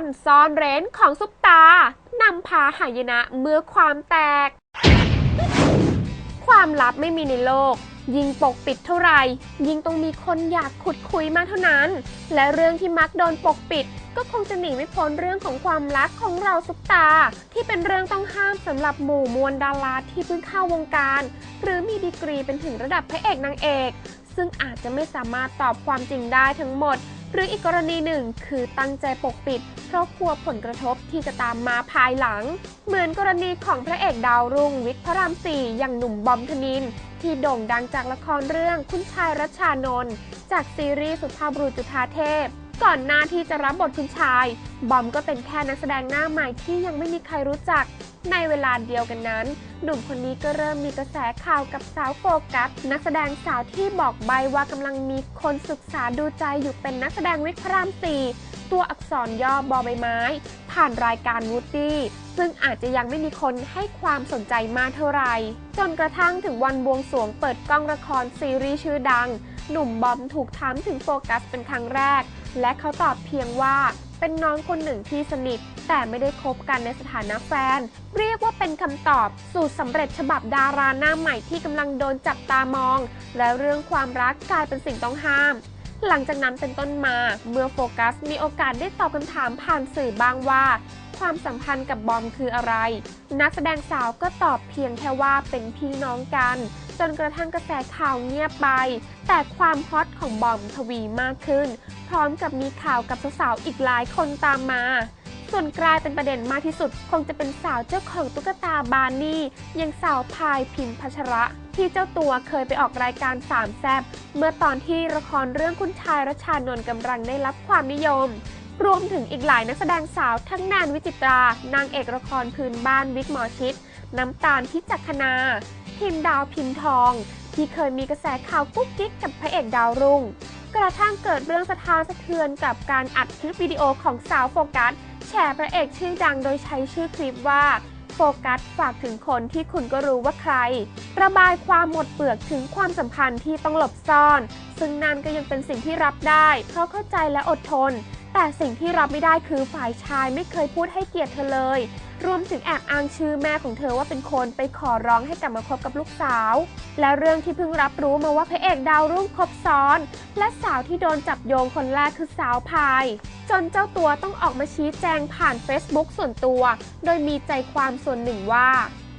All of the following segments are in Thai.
รซ่อนเร้นของซุปตานำพาหายนะเมื่อความแตก ความลับไม่มีในโลก ยิ่งปกปิดเท่าไหร่ ยิ่งต้องมีคนอยากขุดคุยมากเท่านั้น และเรื่องที่มักโดนปกปิด ก็คงจะหนีไม่พ้นเรื่องของความรักของเราซุปตา ที่เป็นเรื่องต้องห้ามสำหรับหมู่มวลดาราที่เพิ่งเข้าวงการ หรือมีดีกรีเป็นถึงระดับพระเอกนางเอก ซึ่งอาจจะไม่สามารถตอบความจริงได้ทั้งหมด หรืออีกกรณีหนึ่งคือตั้งใจปกปิด เพราะกลัวผลกระทบที่จะตามมาภายหลัง เหมือนกรณีของพระเอกดาวรุ่งวิกพระรามสี่อย่างหนุ่มบอมธนิน ที่โด่งดังจากละครเรื่องคุณชายรัชานนท์จากซีรีส์สุภาพบุรุษจุฑาเทพก่อนหน้าที่จะรับบทคุณชาย บอมก็เป็นแค่นักแสดงหน้าใหม่ที่ยังไม่มีใครรู้จัก ในเวลาเดียวกันนั้น หนุ่มคนนี้ก็เริ่มมีกระแสข่าวกับสาวโฟกัส นักแสดงสาวที่บอกใบว่ากำลังมีคนศึกษาดูใจอยู่เป็นนักแสดงวิกพระรามสี่ตัวอักษรย่อบอใบไม้ ผ่านรายการวูดดี้ซึ่งอาจจะยังไม่มีคนให้ความสนใจมากเท่าไหร่ จนกระทั่งถึงวันบวงสรวงเปิดกล้องละครซีรีส์ชื่อดัง หนุ่มบอมถูกถามถึงโฟกัสเป็นครั้งแรก และเขาตอบเพียงว่าเป็นน้องคนหนึ่งที่สนิท แต่ไม่ได้คบกันในสถานะแฟน เรียกว่าเป็นคำตอบสูตรสำเร็จฉบับดาราหน้าใหม่ที่กำลังโดนจับตามอง และเรื่องความรักกลายเป็นสิ่งต้องห้าม หลังจากนั้นเป็นต้นมา เมื่อโฟกัสมีโอกาสได้ตอบคำถามผ่านสื่อบ้างว่า ความสัมพันธ์กับบอมคืออะไร นักแสดงสาวก็ตอบเพียงแค่ว่าเป็นพี่น้องกัน จนกระทั่งกระแสข่าวเงียบไป แต่ความฮอตของบอมทวีมากขึ้น พร้อมกับมีข่าวกับสาวๆอีกหลายคนตามมา ส่วนกลายเป็นประเด็นมากที่สุด คงจะเป็นสาวเจ้าของตุ๊กตาบาร์นี่ยังสาวพายพิมพัชระ ที่เจ้าตัวเคยไปออกรายการสามแซบเมื่อตอนที่ละครเรื่องคุณชายรัชานนท์กำลังได้รับความนิยมรวมถึงอีกหลายนักแสดงสาวทั้งแนนวิจิตรา นางเอกละครพื้นบ้านวิกหมอชิดน้ำตาลพิจักคณาพิมดาวพิมทอง ที่เคยมีกระแสข่าวกุ๊กกิ๊กกับพระเอกดาวรุ่ง กระทั่งเกิดเรื่องสะท้านสะเทือนกับการอัดคลิปวิดีโอของสาวโฟกัสแชร์พระเอกชื่อดังโดยใช้ชื่อคลิปว่าโฟกัสฝากถึงคนที่คุณก็รู้ว่าใคร ระบายความหมดเปลือกถึงความสัมพันธ์ที่ต้องหลบซ่อน ซึ่งนั่นก็ยังเป็นสิ่งที่รับได้ เพราะเข้าใจและอดทน แต่สิ่งที่รับไม่ได้คือฝ่ายชายไม่เคยพูดให้เกียรติเธอเลย รวมถึงแอบอ้างชื่อแม่ของเธอว่าเป็นคนไปขอร้องให้กลับมาคบกับลูกสาว และเรื่องที่เพิ่งรับรู้มาว่าพระเอกดาวรุ่งคบซ้อน และสาวที่โดนจับโยงคนแรกคือสาวพาย จนเจ้าตัวต้องออกมาชี้แจงผ่าน Facebook ส่วนตัว โดยมีใจความส่วนหนึ่งว่า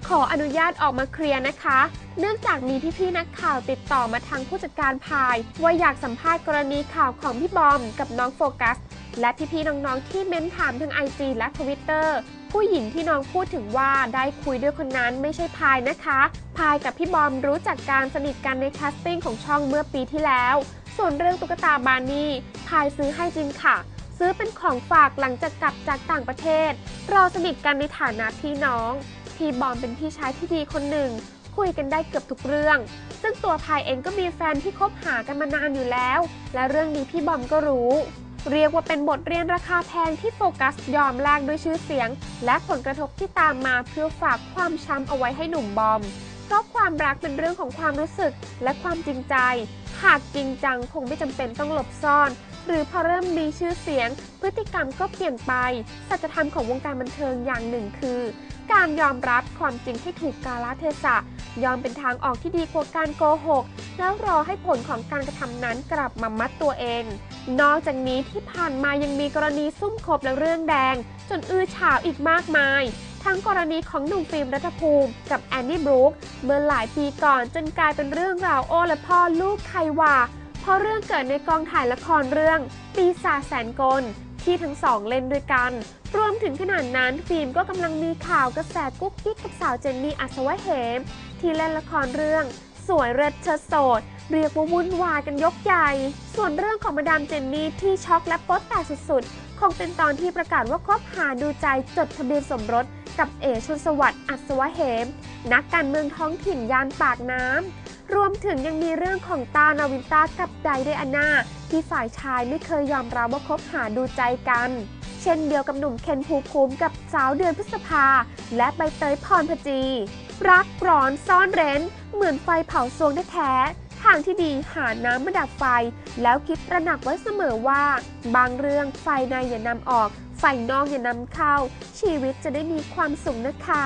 ขออนุญาตออกมาเคลียร์นะคะ เนื่องจากมีพี่ๆนักข่าวติดต่อมาทางผู้จัดการพาย ว่าอยากสัมภาษณ์กรณีข่าวของพี่บอมกับน้องโฟกัส และพี่ๆน้องๆที่เม้นถามทาง IG และ Twitter ผู้หญิงที่น้องพูดถึงว่าได้คุยด้วยคนนั้นไม่ใช่พายนะคะ พายกับพี่บอมรู้จักการสนิทกันในแคสติ้งของช่องเมื่อปีที่แล้ว ส่วนเรื่องตุ๊กตาบาร์นี่พายซื้อให้จริงค่ะ ซื้อเป็นของฝากหลังจากกลับจากต่างประเทศ เราสนิทกันในฐานะพี่น้อง พี่บอมเป็นพี่ชายที่ดีคนหนึ่ง คุยกันได้เกือบทุกเรื่อง ซึ่งตัวพายเองก็มีแฟนที่คบหากันมานานอยู่แล้ว และเรื่องนี้พี่บอมก็รู้ เรียกว่าเป็นบทเรียนราคาแพงที่โฟกัสยอมแลกด้วยชื่อเสียง และผลกระทบที่ตามมาเพื่อฝากความช้ำเอาไว้ให้หนุ่มบอม เพราะความรักเป็นเรื่องของความรู้สึกและความจริงใจ หากจริงจังคงไม่จำเป็นต้องหลบซ่อน หรือพอเริ่มมีชื่อเสียง พฤติกรรมก็เปลี่ยนไป สัจธรรมของวงการบันเทิงอย่างหนึ่งคือ การยอมรับความจริงให้ถูกกาลเทศะ ยอมเป็นทางออกที่ดีกว่าการโกหก แล้วรอให้ผลของการกระทำนั้นกลับมามัดตัวเอง นอกจากนี้ที่ผ่านมายังมีกรณีซุ่มคบและเรื่องแดง จนอื้อฉาวอีกมากมาย ทั้งกรณีของหนุ่มฟิล์มรัฐภูมิกับแอนนี่บรูคเมื่อหลายปีก่อนจนกลายเป็นเรื่องราวโอ้และพ่อลูกใครว่าเพราะเรื่องเกิดในกองถ่ายละครเรื่อง ปีศาจแสนกลที่ทั้งสองเล่นด้วยกัน รวมถึงขนาดนั้นฟิล์มก็กำลังมีข่าวกระแสกุ๊กกิ๊กกับสาวเจนนี่อัศวะเหม ที่เล่นละครเรื่อง สวยเรดเชิดโสดเรียกว่าวุ่นวายกันยกใหญ่ ส่วนเรื่องของมาดามเจนนี่ที่ช็อกและโป๊แตกสุดๆ คงเป็นตอนที่ประกาศว่าคบหาดูใจจดทะเบียนสมรส กับเอชนสวัสดิ์อัศวะเหม นักการเมืองท้องถิ่นยานปากน้ำ รวมถึงยังมีเรื่องของตานาวินตากับไดเดอาน่าที่ฝ่ายชายไม่เคยยอมรับว่าคบหาดูใจกัน เช่นเดียวกับหนุ่มเคนภูมิคุ้มกับสาวเดือนพฤษภา และใบเตยพรพจี รักร้อนซ่อนเร้น เหมือนไฟเผาซวงแท้ทางที่ดีหาน้ำมาดับไฟ แล้วคิดตระหนักไว้เสมอว่า บางเรื่องไฟในอย่านำออก ฝ่ายนอกอย่านำเข้า ชีวิตจะได้มีความสุขนะคะ